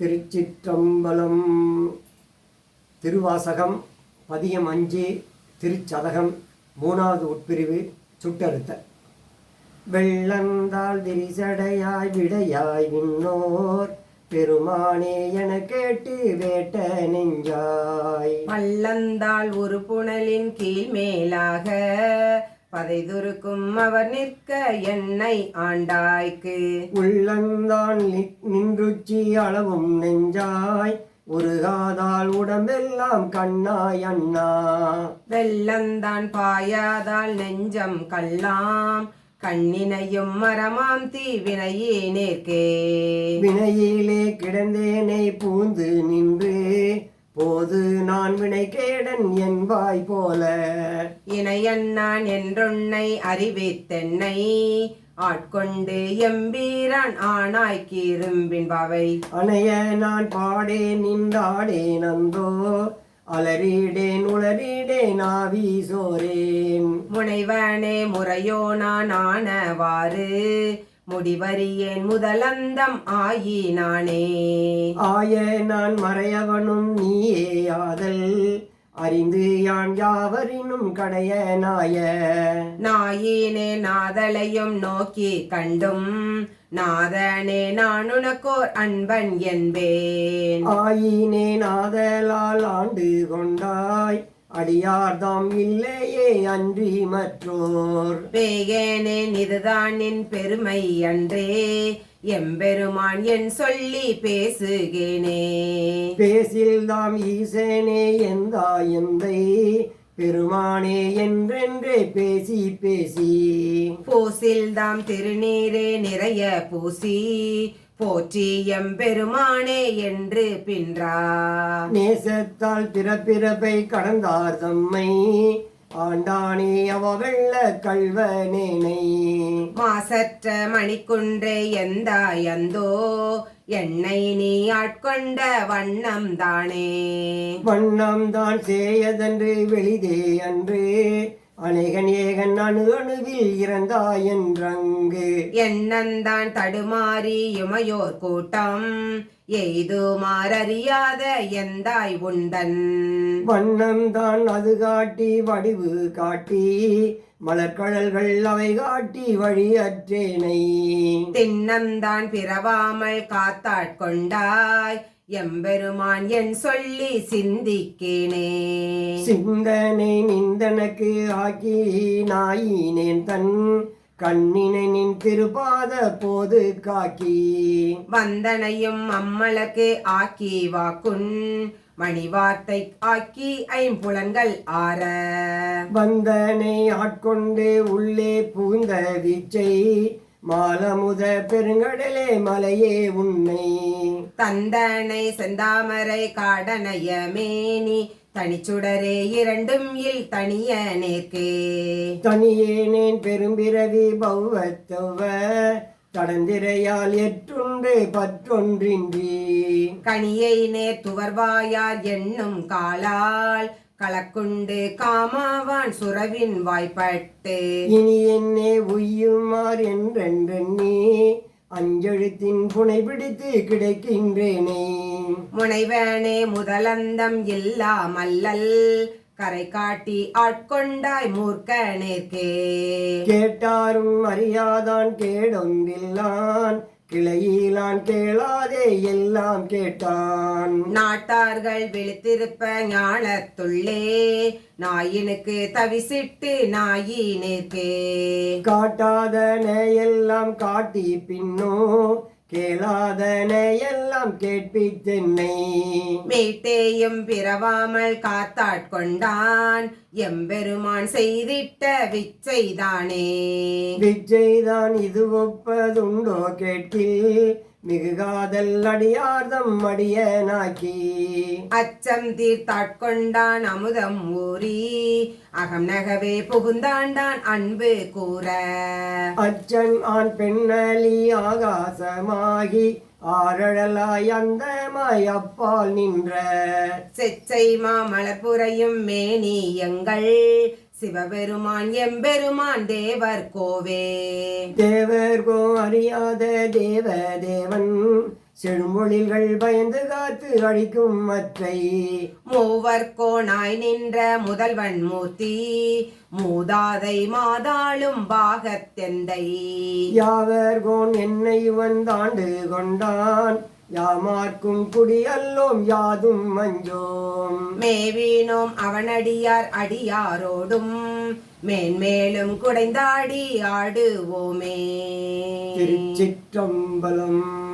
திருச்சிற்றம்பலம். திருவாசகம் பதியம் அஞ்சு திருச்சதகம் மூணாவது உட்பிரிவு சுட்டறுத்த வெள்ளந்தாள் திரிசடையாய் விடையாய் விண்ணோர் பெருமானே என கேட்டு வேட்ட நெஞ்சாய். பள்ளந்தாள் ஒரு புனலின் கீழ் மேலாக பதைதுருக்கும் அவர் நிற்க என்னை ஆண்டாய்க்கு. உள்ளந்தான் நின்றுச்சி அளவும் நெஞ்சாய் உருகாதால் உடம்பெல்லாம் கண்ணாய் அண்ணா. வெள்ளந்தான் பாயாதால் நெஞ்சம் கல்லாம் கண்ணினையும் மரமாம் தீவினையே நேர்க்கே. வினையிலே கிடந்தேனை பூந்து நின்று போது நான் வினை கேடன் என்பாய் போல. இணையன்னான் என்றொன்னை அறிவித்தென்னை. ஆட்கொண்டு எம்பீரான் ஆனாய்க்கு இரும்பின் பாவை. அணைய நான் பாடேன் நின்றாடேன் அந்தோ. அலறிடேன் உளறிடேன் ஆவி சோரேன். முனைவனே முறையோ நான் ஆனவாறு முடிவறியேன் முதலந்தம் ஆயினானே ஆய நான் மறையவனும் நீயே ஆதல். அறிந்து யான் யாவரினும் கடைய நாய. நாயினே நாதலையும் நோக்கி கண்டும். நாதனே நான் உனக்கோர் அன்பன் என்பேன். ஆயினே நாதலால் ஆண்டு கொண்டாய். அடியார்தாம் இல்லையே அன்றி மற்றோர். பேகேனேன் இதுதான் என் பெருமை அன்றே. எம்பெருமான் என் சொல்லி பேசுகேனே. பேசில்தாம் ஈசனே எந்தா எந்தை. பெருமானே என்றென்றே பேசி பேசி. பூசில்தாம் திருநீரே நிறைய பூசி. போற்றி எம்பெருமானே என்று பின்றா. நேசத்தால் பிறப்பிறப்பை கடந்தார் தம்மை. ஆண்டானே அவ வெள்ள கல்வனேனை மாசற்ற மணிக்குன்றே எந்தாயந்தோ என்னை நீ ஆட்கொண்ட வண்ணம் தானே. வண்ணம் தான் சேயதன்று வெளிதே அன்று. அநேகன் ஏகன் அணு அணுவில் இறந்தாய் என்றங்கு எண்ணந்தான் தடுமாறி இமையோர் கூட்டம்? எய்துமாறறியாத எந்தாய் உண்டன்? வண்ணம் தான் அது காட்டி வடிவு காட்டி மலர்கடல்கள் அவை காட்டி வழியற்றேனை. திண்ணந்தான் பிறவாமல் காத்தாட்கொண்டாய் எம்பெருமான் என் சொல்லி சிந்திக்கேனே. சிந்தனை நிந்தனக்கு ஆக்கி நாயினேன் தன் கண்ணினை நின் திருபாத போது காக்கி. வந்தனையும் அம்மலக்கு ஆக்கி வாக்குன் மணிவார்த்தை ஆக்கி ஐம்புலன்கள் ஆற வந்தனை ஆட்கொண்டு உள்ளே புகுந்த வீச்சை மாலமுத பெருங்கடலே மலையே உன்னை. தந்தனை செந்தாமரை காடனைய மேனி தனிச்சுடரே இரண்டும் இல் தனிய நேர்க்கே. தனியேனேன் பெரும்பிறவி பௌவத்தவ தடந்திரையால் எற்றுண்டு பற்றொன்றின்றி. கனியை நேர் துவர்வாயார் என்னும் காலால் களக்குண்டு காமாவான் சுரவின் வாய்ப்பட்டு. இனி என்னே உய்யுமார் என்றென்றெண்ணி அஞ்செழுத்தின் புனை பிடித்து கிடைக்கின்றேனே. முனைவனே முதலந்தம் இல்லா மல்லல் கரை காட்டி ஆட்கொண்டாய் மூர்க்க நேர்க்கே கேட்டாரும் அறியாதான் கேடொன்றில்லான் கிளையிலான் கேளாதே எல்லாம் கேட்டான். நாட்டார்கள் விழித்திருப்ப ஞானத்துள்ளே நாயினுக்கு தவிசிட்டு நாயினேற்கே. காட்டாதன எல்லாம் காட்டி பின்னோ கேளாதன எல்லாம் கேட்பித்தென்னை. மீட்டேயும் பிறவாமல் காத்தாட்கொண்டான். எம்பெருமான் செய்திட்ட விச்சைதானே. விஜய்தான் இது ஒப்பதுண்டோ கேட்கில். மிகு காதல் அடியார்தம் அடியனாக்கி. அச்சம் தீர்த்தாட்கொண்டான் அமுதம் ஊறி அகம் நகவே புகுந்தாண்டான் அன்பு கூற. அச்சன் ஆண் பெண்ணலி ஆகாசமாகி ஆரழலாய் அந்தமாய் அப்பால் நின்ற. செச்சை மாமலப்புறையும் மேனி எங்கள் சிவபெருமான் எம்பெருமான் தேவர் கோவே. தேவர்கோ அறியாத தேவ தேவன் செழுமொழிகள் பயந்து காத்து அழிக்கும் மற்றை மூவர் கோணாய் நின்ற முதல்வன் மூர்த்தி மூதாதை மாதாளும் பாகத்தெந்தை. யாவர் கோன் என்னை வந்தாண்டு கொண்டான் யாமார்க்கும் குடியல்லோம் யாதும் மஞ்சோம். மேவினோம் அவனடியார் அடியாரோடும் மேன்மேலும் குடைந்தாடி ஆடுவோமே. திருச்சிற்றம்பலம்.